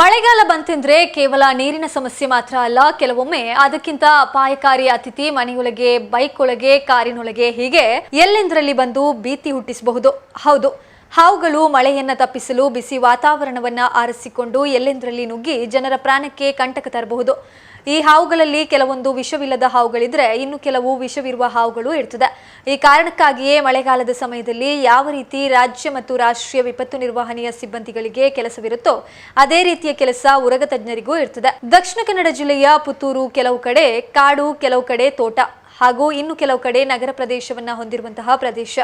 ಮಳೆಗಾಲ ಬಂತೆಂದ್ರೆ ಕೇವಲ ನೀರಿನ ಸಮಸ್ಯೆ ಮಾತ್ರ ಅಲ್ಲ, ಕೆಲವೊಮ್ಮೆ ಅದಕ್ಕಿಂತ ಅಪಾಯಕಾರಿ ಅತಿಥಿ ಮನೆಯೊಳಗೆ ಬೈಕ್ ಒಳಗೆ, ಕಾರಿನೊಳಗೆ ಹೀಗೆ ಎಲ್ಲೆಂದರಲ್ಲಿ ಬಂದು ಭೀತಿ ಹುಟ್ಟಿಸಬಹುದು. ಹೌದು. ಹಾವುಗಳು, ಮಳೆಯನ್ನ ತಪ್ಪಿಸಲು ಬಿಸಿ ವಾತಾವರಣವನ್ನ ಆರಿಸಿಕೊಂಡು ಎಲ್ಲೆಂದರಲ್ಲಿ ನುಗ್ಗಿ ಜನರ ಪ್ರಾಣಕ್ಕೆ ಕಂಟಕ ತರಬಹುದು. ಈ ಹಾವುಗಳಲ್ಲಿ ಕೆಲವೊಂದು ವಿಷವಿಲ್ಲದ ಹಾವುಗಳಿದ್ರೆ ಇನ್ನು ಕೆಲವು ವಿಷವಿರುವ ಹಾವುಗಳು ಇರ್ತದೆ. ಈ ಕಾರಣಕ್ಕಾಗಿಯೇ ಮಳೆಗಾಲದ ಸಮಯದಲ್ಲಿ ಯಾವ ರೀತಿ ರಾಜ್ಯ ಮತ್ತು ರಾಷ್ಟ್ರೀಯ ವಿಪತ್ತು ನಿರ್ವಹಣೆಯ ಸಿಬ್ಬಂದಿಗಳಿಗೆ ಕೆಲಸವಿರುತ್ತೋ ಅದೇ ರೀತಿಯ ಕೆಲಸ ಉರಗ ತಜ್ಞರಿಗೂ ಇರ್ತದೆ. ದಕ್ಷಿಣ ಕನ್ನಡ ಜಿಲ್ಲೆಯ ಪುತ್ತೂರು ಕೆಲವು ಕಡೆ ಕಾಡು, ಕೆಲವು ಕಡೆ ತೋಟ ಹಾಗೂ ಇನ್ನು ಕೆಲವು ಕಡೆ ನಗರ ಪ್ರದೇಶವನ್ನ ಹೊಂದಿರುವಂತಹ ಪ್ರದೇಶ.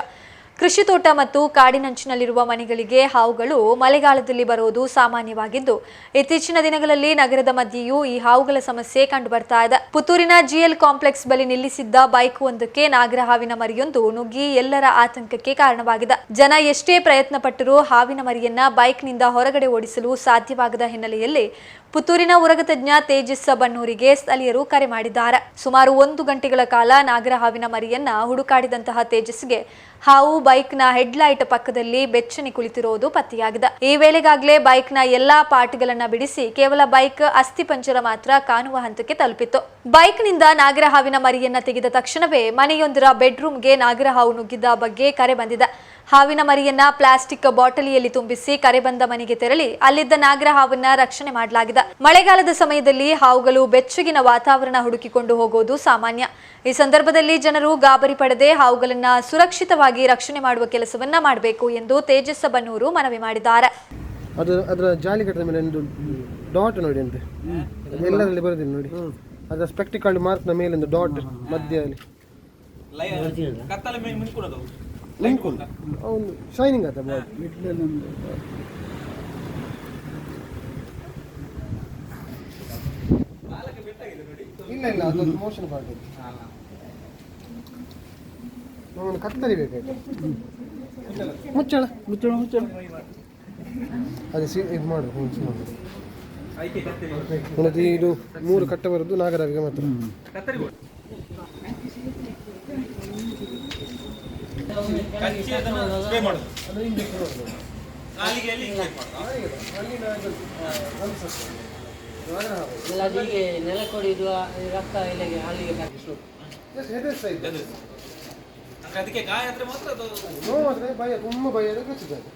ಕೃಷಿ ತೋಟ ಮತ್ತು ಕಾಡಿನಂಚಿನಲ್ಲಿರುವ ಮನೆಗಳಿಗೆ ಹಾವುಗಳು ಮಳೆಗಾಲದಲ್ಲಿ ಬರುವುದು ಸಾಮಾನ್ಯವಾಗಿದ್ದು, ಇತ್ತೀಚಿನ ದಿನಗಳಲ್ಲಿ ನಗರದ ಮಧ್ಯೆಯೂ ಈ ಹಾವುಗಳ ಸಮಸ್ಯೆ ಕಂಡುಬರ್ತಾ ಇದೆ. ಪುತ್ತೂರಿನ ಜಿಎಲ್ ಕಾಂಪ್ಲೆಕ್ಸ್ ಬಳಿ ನಿಲ್ಲಿಸಿದ್ದ ಬೈಕ್ ಒಂದಕ್ಕೆ ನಾಗರ ಹಾವಿನ ಮರಿಯೊಂದು ನುಗ್ಗಿ ಎಲ್ಲರ ಆತಂಕಕ್ಕೆ ಕಾರಣವಾಗಿದೆ. ಜನ ಎಷ್ಟೇ ಪ್ರಯತ್ನ ಪಟ್ಟರೂ ಹಾವಿನ ಮರಿಯನ್ನ ಬೈಕ್ನಿಂದ ಹೊರಗಡೆ ಓಡಿಸಲು ಸಾಧ್ಯವಾಗದ ಹಿನ್ನೆಲೆಯಲ್ಲಿ ಪುತ್ತೂರಿನ ಉರಗ ತಜ್ಞ ತೇಜಸ್ ಬಣ್ಣೂರಿಗೆ ಸ್ಥಳೀಯರು ಕರೆ ಮಾಡಿದ್ದಾರೆ. ಸುಮಾರು ಒಂದು ಗಂಟೆಗಳ ಕಾಲ ನಾಗರ ಹಾವಿನ ಮರಿಯನ್ನ ಹುಡುಕಾಡಿದಂತಹ ತೇಜಸ್ಗೆ ಹಾವು ಬೈಕ್ನ ಹೆಡ್ಲೈಟ್ ಪಕ್ಕದಲ್ಲಿ ಬೆಚ್ಚನೆ ಕುಳಿತಿರುವುದು ಪತ್ತೆಯಾಗಿದೆ. ಈ ವೇಳೆಗಾಗಲೇ ಬೈಕ್ನ ಎಲ್ಲಾ ಪಾರ್ಟ್ಗಳನ್ನ ಬಿಡಿಸಿ ಕೇವಲ ಬೈಕ್ ಅಸ್ಥಿ ಪಂಜರ ಮಾತ್ರ ಕಾಣುವ ಹಂತಕ್ಕೆ ತಲುಪಿತ್ತು. ಬೈಕ್ನಿಂದ ನಾಗರ ಹಾವಿನ ಮರಿಯನ್ನ ತೆಗೆದ ತಕ್ಷಣವೇ ಮನೆಯೊಂದರ ಬೆಡ್ರೂಮ್ಗೆ ನಾಗರ ಹಾವು ನುಗ್ಗಿದ್ದ ಬಗ್ಗೆ ಕರೆ ಬಂದಿದೆ. ಹಾವಿನ ಮರಿಯನ್ನ ಪ್ಲಾಸ್ಟಿಕ್ ಬಾಟಲಿಯಲ್ಲಿ ತುಂಬಿಸಿ ಕರೆ ಬಂದ ಮನೆಗೆ ತೆರಳಿ ಅಲ್ಲಿದ್ದ ನಾಗರ ಹಾವನ್ನ ರಕ್ಷಣೆ ಮಾಡಲಾಗಿದೆ. ಮಳೆಗಾಲದ ಸಮಯದಲ್ಲಿ ಹಾವುಗಳು ಬೆಚ್ಚಗಿನ ವಾತಾವರಣ ಹುಡುಕಿಕೊಂಡು ಹೋಗೋದು ಸಾಮಾನ್ಯ. ಈ ಸಂದರ್ಭದಲ್ಲಿ ಜನರು ಗಾಬರಿ ಪಡದೆ ಹಾವುಗಳನ್ನ ಸುರಕ್ಷಿತವಾಗಿ ರಕ್ಷಣೆ ಮಾಡುವ ಕೆಲಸವನ್ನ ಮಾಡಬೇಕು ಎಂದು ತೇಜಸ್ ಬನ್ನೂರು ಮನವಿ ಮಾಡಿದ್ದಾರೆ. ಅದು ಅದರ ಜಾಲಿಕಟ್ಟದ ಮೇಲೆ ಒಂದು ಡಾಟ್ ನೋಡಿ ಅಂತೆ. ಎಲ್ಲರಲ್ಲಿ ಬರೋದಿಲ್ಲ ನೋಡಿ. ಅದರ ಸ್ಪೆಕ್ಟಿಕಲ್ ಮಾರ್ಕ್ನ ಮೇಲೆ ಒಂದು ಡಾಟ್ ಮಧ್ಯದಲ್ಲಿ. ಶೈನಿಂಗ್ ಆತ ಬಾಡಿ ಇಲ್ಲ ಇಲ್ಲ ಅದೊಂದು ಮೋಷನ್ ಪಾರ್ಟ್ ಅವನು ಕತ್ತರಿಬೇಕಾಯ್ತು ಮುಚ್ಚಳ ಮುಚ್ಚಳ ಮುಚ್ಚಳ ಅದೇ ಸಿ ಇದು ಮಾಡು ಉನ್ನತಿ ಇದು ಮೂರು ಕಟ್ಟ ಬರೋದು ನಾಗರಾವಿಗೆ ಮಾತ್ರ. ಕತ್ತರಿ ಕೊಡು. ಕಚ್ಚಿ ಅದನ್ನು ಸ್ಪ್ರೇ ಮಾಡೋದು ನಾಲಿಗೆಯಲ್ಲಿ inject ಮಾಡೋದು. ಎಲ್ಲ ಹೀಗೆ ನೆಲ ಕೊಡಿದು ರಕ್ತ ಎಲೆಗೆ ಹಾಕಿಸು. ಅಂದ್ರೆ ಅದಕ್ಕೆ ಗಾಯ ಆದ್ರೆ ಮಾತ್ರ ಅದು ನೋವಾದ್ರೆ ಭಯ ತುಂಬ ಭಯ ಕಚ್ಚಿದ್ದಾರೆ